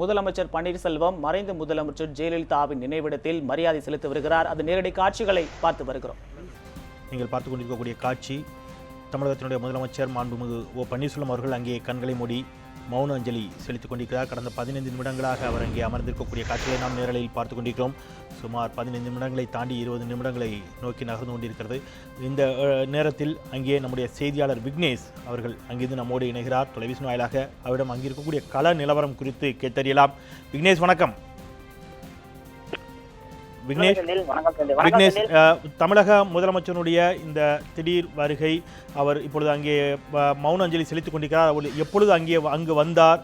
முதலமைச்சர் பன்னீர்செல்வம் மறைந்த முதலமைச்சர் ஜெயலலிதாவின் நினைவிடத்தில் மரியாதை செலுத்தி வருகிறார். அது நேரடி காட்சிகளை பார்த்து வருகிறோம். நீங்கள் பார்த்து கொண்டிருக்கக்கூடிய காட்சி தமிழகத்தினுடைய முதலமைச்சர் மாண்புமிகு ஓ பன்னீர்செல்வம் அவர்கள் அங்கே கண்களை மூடி மௌன அஞ்சலி செலுத்திக் கொண்டிருக்கிறார். கடந்த பதினைந்து நிமிடங்களாக அவர் அங்கே அமர்ந்திருக்கக்கூடிய காட்சிகளை நாம் நேரலையில் பார்த்து கொண்டிருக்கிறோம். சுமார் பதினைந்து நிமிடங்களை தாண்டி இருபது நிமிடங்களை நோக்கி நகர்ந்து கொண்டிருக்கிறது. இந்த நேரத்தில் அங்கே நம்முடைய செய்தியாளர் விக்னேஷ் அவர்கள் அங்கிருந்து நம்மோடு இணைகிறார். தொலைபேசி வாயிலாக அவரிடம் அங்கே இருக்கக்கூடிய கள நிலவரம் குறித்து கேட்டறியலாம். விக்னேஷ் வணக்கம். விக்னேஷ் விக்னேஷ் தமிழக முதலமைச்சருடைய இந்த திடீர் வருகை அவர் இப்பொழுது அங்கே மௌன அஞ்சலி செலுத்திக் கொண்டிருக்கிறார். அவர் எப்பொழுது அங்கே அங்கு வந்தார்?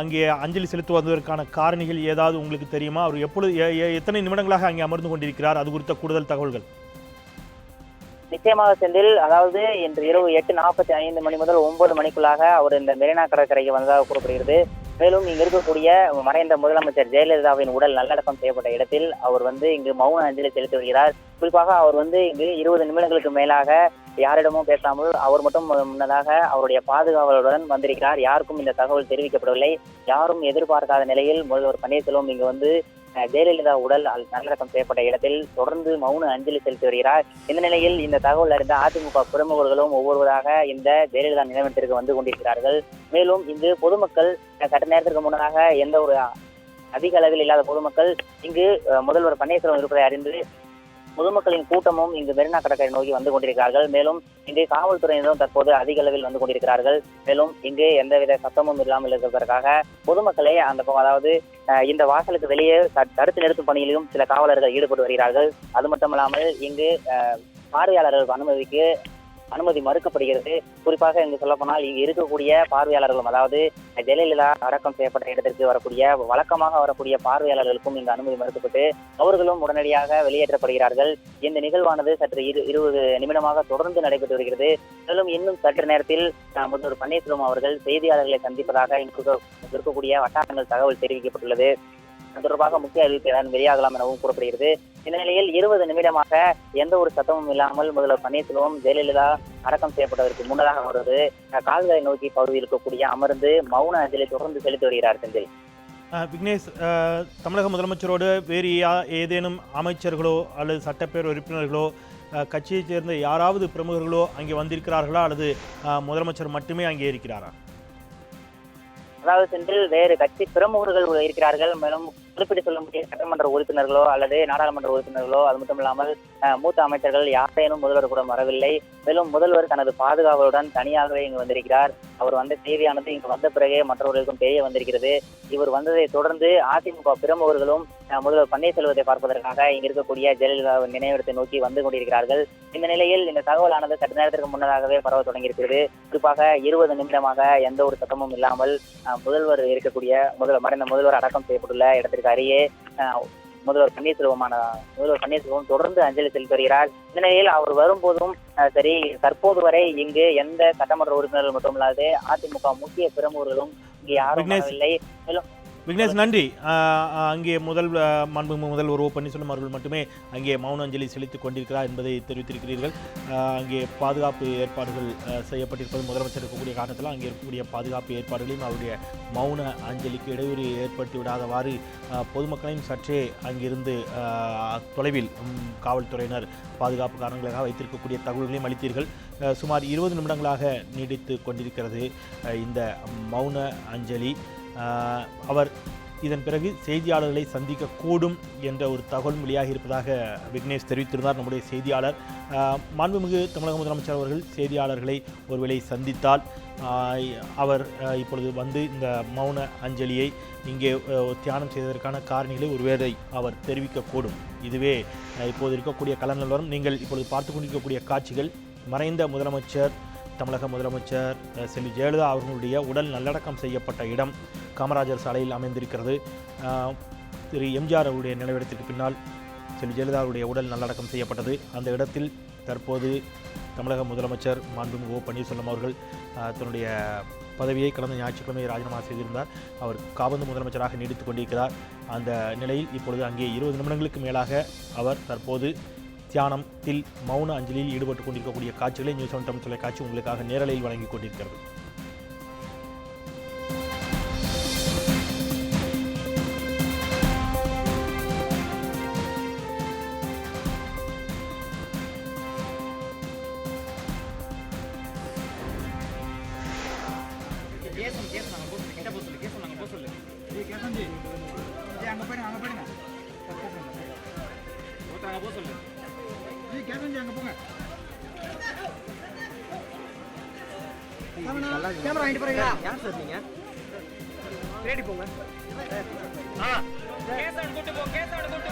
அங்கே அஞ்சலி செலுத்துவதற்கான காரணிகள் ஏதாவது உங்களுக்கு தெரியுமா? அவர் எப்பொழுது எத்தனை நிமிடங்களாக அங்கே அமர்ந்து கொண்டிருக்கிறார்? அது குறித்த கூடுதல் தகவல்கள். நிச்சயமாக செந்தில் அதாவது இன்று இரவு எட்டு நாற்பத்தி ஐந்து மணி முதல் ஒன்பது மணிக்குள்ளாக அவர் இந்த மெரினா கடற்கரைக்கு வந்ததாக கூறப்படுகிறது. மேலும் இங்கு இருக்கக்கூடிய மறைந்த முதலமைச்சர் ஜெயலலிதாவின் உடல் நல்லடக்கம் செய்யப்பட்ட இடத்தில் அவர் வந்து இங்கு மௌன அஞ்சலி செலுத்தி வருகிறார். குறிப்பாக அவர் வந்து இங்கு இருபது நிமிடங்களுக்கு மேலாக யாரிடமும் பேசாமல் அவர் மட்டும் முன்னதாக அவருடைய பாதுகாவலருடன் வந்திருக்கிறார். யாருக்கும் இந்த தகவல் தெரிவிக்கப்படவில்லை. யாரும் எதிர்பார்க்காத நிலையில் முதல்வர் பன்னீர்செல்வம் இங்கு வந்து ஜெயலலிதா உடல் அல்- நல்லடக்கம் செய்யப்பட்ட இடத்தில் தொடர்ந்து மௌன அஞ்சலி செலுத்தி வருகிறார். இந்த நிலையில் இந்த தகவல் அறிந்த அதிமுக பிரமுகர்களும் ஒவ்வொருவராக இந்த ஜெயலலிதா நினைவிடத்திற்கு வந்து கொண்டிருக்கிறார்கள். மேலும் இங்கு பொதுமக்கள் சட்ட நேரத்திற்கு முன்னதாக எந்த ஒரு அதிக அளவில் இல்லாத பொதுமக்கள் இங்கு முதல்வர் பன்னீர்செல்வம் இருப்பதை அறிந்து பொதுமக்களின் கூட்டமும் இங்கு மெரினா கடற்கரை நோக்கி வந்து கொண்டிருக்கிறார்கள். மேலும் இங்கே காவல்துறையினரும் தற்போது அதிக அளவில் வந்து கொண்டிருக்கிறார்கள். மேலும் இங்கே எந்தவித சத்தமும் இல்லாமல் இருப்பதற்காக பொதுமக்களை அந்த பக்கம் அதாவது இந்த வாசலுக்கு வெளியே தடுத்து நிறுத்தும் பணியிலும் சில காவலர்கள் ஈடுபட்டு வருகிறார்கள். அது மட்டுமல்லாமல் இங்கு பார்வையாளர்கள் அனுமதிக்கு அனுமதி மறுக்கப்படுகிறது. குறிப்பாக இங்கு சொல்லப்போனால் இங்கு இருக்கக்கூடிய பார்வையாளர்களும் அதாவது ஜெயலலிதா அடக்கம் செய்யப்பட்ட இடத்திற்கு வரக்கூடிய வழக்கமாக வரக்கூடிய பார்வையாளர்களுக்கும் இங்கு அனுமதி மறுக்கப்பட்டு அவர்களும் உடனடியாக வெளியேற்றப்படுகிறார்கள். இந்த நிகழ்வானது சற்று இரு இருபது நிமிடமாக தொடர்ந்து நடைபெற்று வருகிறது. மேலும் இன்னும் சற்று நேரத்தில் முதல்வர் பன்னீர்செல்வம் அவர்கள் செய்தியாளர்களை சந்திப்பதாக இங்கு இருக்கக்கூடிய வட்டாரங்கள் தகவல் தெரிவிக்கப்பட்டுள்ளது. அது தொடர்பாக முக்கிய அறிவிப்பு ஏதாவது வெளியாகலாம் எனவும் கூறப்படுகிறது. இந்த நிலையில் இருபது நிமிடமாக எந்த ஒரு சத்தமும் இல்லாமல் முதல்வர் பன்னீர்செல்வம் ஜெயலலிதா அடக்கம் செய்யப்பட்டதற்கு முன்னதாக அவரது கால்களை நோக்கி பகுதியில் இருக்கக்கூடிய அமர்ந்து மௌன அஞ்சலி தொடர்ந்து செலுத்தி வருகிறார் செந்தில். விக்னேஷ் தமிழக முதலமைச்சரோடு வேறு ஏதேனும் அமைச்சர்களோ அல்லது சட்டப்பேரவை உறுப்பினர்களோ கட்சியைச் சேர்ந்த யாராவது பிரமுகர்களோ அங்கே வந்திருக்கிறார்களா அல்லது முதலமைச்சர் மட்டுமே அங்கே இருக்கிறாரா? அதாவது செந்தில் வேறு கட்சி பிரமுகர்கள் இருக்கிறார்கள் மேலும் குறிப்பிட்டு சொல்ல முடியாது. சட்டமன்ற உறுப்பினர்களோ அல்லது நாடாளுமன்ற உறுப்பினர்களோ அது மட்டும் இல்லாமல் மூத்த அமைச்சர்கள் யாரேனும் முதல்வர் கூட வரவில்லை. மேலும் முதல்வர் தனது பாதுகாவலுடன் தனியாகவே இங்கு வந்திருக்கிறார். அவர் வந்த செய்தியானது இங்கு வந்த பிறகே மற்றவர்களுக்கும் தெரிய வந்திருக்கிறது. இவர் வந்ததை தொடர்ந்து அதிமுக பிரமுகர்களும் முதல்வர் பன்னீர்செல்வத்தை பார்ப்பதற்காக இங்கு இருக்கக்கூடிய ஜெயலலிதா நினைவிடத்தை நோக்கி வந்து கொண்டிருக்கிறார்கள். இந்த நிலையில் இந்த தகவலானது சற்று நேரத்திற்கு முன்னதாகவே பரவ தொடங்கியிருக்கிறது. குறிப்பாக இருபது நிமிடமாக எந்த ஒரு சட்டமும் இல்லாமல் முதல்வர் இருக்கக்கூடிய முதல்வர் மறைந்த முதல்வர் அடக்கம் செய்யப்பட்டுள்ள இடத்திற்கு அஹ், முதல்வர் பன்னீர்செல்வமான முதல்வர் பன்னீர்செல்வம் தொடர்ந்து அஞ்சலி செலுத்தி வருகிறார் இந்த நிலையில் அவர் வரும்போதும் சரி தற்போது வரை இங்கு எந்த சட்டமன்ற உறுப்பினர்கள் மட்டுமல்லாது அதிமுக முக்கிய பிரமுகர்களும் இங்கு யாரும் விக்னேஷ். வரவில்லை விக்னேஷ் நன்றி. அங்கே முதல் அஹ், மாண்புமிகு முதல்வர் ஓ பன்னீர்செல்வம் அவர்கள் மட்டுமே அங்கே மௌன அஞ்சலி செலுத்திக் கொண்டிருக்கிறார் என்பதை தெரிவித்திருக்கிறீர்கள். அங்கே பாதுகாப்பு ஏற்பாடுகள் செய்யப்பட்டிருப்பது முதலமைச்சர் இருக்கக்கூடிய காரணத்தில் அங்கே இருக்கக்கூடிய பாதுகாப்பு ஏற்பாடுகளையும் அவருடைய மௌன அஞ்சலிக்கு இடையூறு ஏற்படுத்தி விடாதவாறு பொதுமக்களையும் சற்றே அங்கிருந்து தொலைவில் காவல்துறையினர் பாதுகாப்பு காரணங்களுக்காக வைத்திருக்கக்கூடிய தகவல்களையும் அளித்தீர்கள். சுமார் இருபது நிமிடங்களாக நீடித்து கொண்டிருக்கிறது இந்த மௌன அஞ்சலி. அவர் இதன் பிறகு செய்தியாளர்களை சந்திக்க கூடும் என்ற ஒரு தகவல் வெளியாகி இருப்பதாக விக்னேஷ் தெரிவித்திருந்தார் நம்முடைய செய்தியாளர். மாண்புமிகு தமிழக முதலமைச்சர் அவர்கள் செய்தியாளர்களை ஒருவேளை சந்தித்தால் அவர் இப்பொழுது வந்து இந்த மௌன அஞ்சலியை இங்கே தியானம் செய்வதற்கான காரணிகளை ஒருவேளை அவர் தெரிவிக்கக்கூடும். இதுவே இப்போது இருக்கக்கூடிய கள நீங்கள் இப்பொழுது பார்த்து கொண்டிருக்கக்கூடிய காட்சிகள். மறைந்த முதலமைச்சர் தமிழக முதலமைச்சர் செல்வி ஜெயலலிதா அவர்களுடைய உடல் நல்லடக்கம் செய்யப்பட்ட இடம் காமராஜர் சாலையில் அமைந்திருக்கிறது. திரு எம்ஜிஆர் அவருடைய நினைவிடத்திற்கு பின்னால் செல்வி ஜெயலலிதா அவருடைய உடல் நல்லடக்கம் செய்யப்பட்டது. அந்த இடத்தில் தற்போது தமிழக முதலமைச்சர் மாண்புமிகு ஓ பன்னீர்செல்வம் அவர்கள் தன்னுடைய பதவியை கடந்த ஞாயிற்றுக்கிழமை ராஜினாமா செய்திருந்தார். அவர் காபந்து முதலமைச்சராக நீடித்துக் கொண்டிருக்கிறார். அந்த நிலையில் இப்பொழுது அங்கே இருபது நிமிடங்களுக்கு மேலாக அவர் தற்போது தியானத்தில் மௌன அஞ்சலியில் ஈடுபட்டு கொண்டிருக்கக்கூடிய காட்சிகளை நியூஸ் ஒன் டம் தொலைக்காட்சி உங்களுக்காக நேரலையில் வழங்கிக் கொண்டிருக்கிறது அங்கே போயிருங்க சொல்லு கேமரா வாங்கிட்டு போறீங்களா? யார் சார் நீங்க? ரெடி போங்க. கேசவன் கூட்டு போ கேசவன் கூட்டு